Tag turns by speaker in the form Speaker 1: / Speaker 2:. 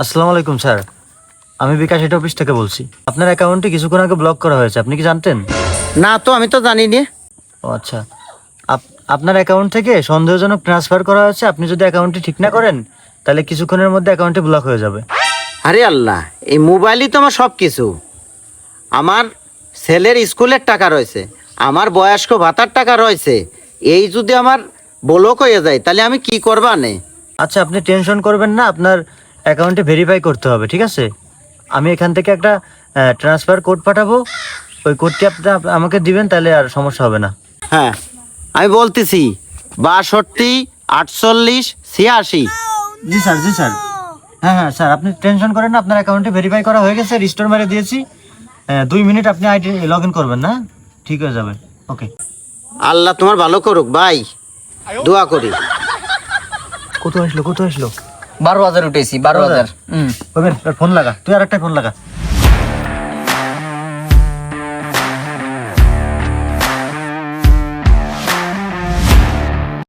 Speaker 1: আসসালামু আলাইকুম স্যার। আমি বিকাশ হেড অফিস থেকে বলছি। আপনার অ্যাকাউন্টে কিছুক্ষণ আগে ব্লক করা হয়েছে আপনি কি জানতেন?
Speaker 2: না তো আমি তো জানি নে
Speaker 1: ও আচ্ছা। আপ- আপনার অ্যাকাউন্ট থেকে সন্দেহজনক ট্রান্সফার করা হয়েছে আপনি যদি অ্যাকাউন্টটি ঠিক না করেন তাহলে কিছুক্ষণের মধ্যে অ্যাকাউন্টটি ব্লক হয়ে যাবে।
Speaker 2: আরে আল্লাহ এই মোবাইলই তো আমার সব কিছু আমার ছেলের স্কুলের টাকা রয়েছে আমার বয়স্ক ভাতার টাকা রয়েছে এই যদি আমার ব্লক হয়ে যায় তাহলে আমি কি করবা নে?
Speaker 1: আচ্ছা আপনি টেনশন করবেন না আপনার অ্যাকাউন্টে ভেরিফাই করতে হবে ঠিক আছে? আমি এখান থেকে একটা ট্রান্সফার কোড পাঠাবো। ওই কোডটি আপনি আমাকে দিবেন তাহলে আর সমস্যা হবে না।
Speaker 2: হ্যাঁ আমি বলতেছি বাষট্টি আটচল্লিশ ছিয়াশি।
Speaker 1: জি স্যার জি স্যার। হ্যাঁ হ্যাঁ স্যার আপনি টেনশন করেন না আপনার অ্যাকাউন্টে ভেরিফাই করা হয়ে গেছে রিস্টোর মেরে দিয়েছি। দুই মিনিট আপনি আইডি লগ ইন করবেন না? ঠিক হয়ে যাবে। ওকে
Speaker 2: আল্লাহ তোমার ভালো করুক ভাই। দোয়া করি।
Speaker 1: কত আসলো কত আসলো?
Speaker 3: বারো হাজার উঠেছি বারো হাজার?
Speaker 1: ফোন লাগা তুই আর একটা ফোন লাগা।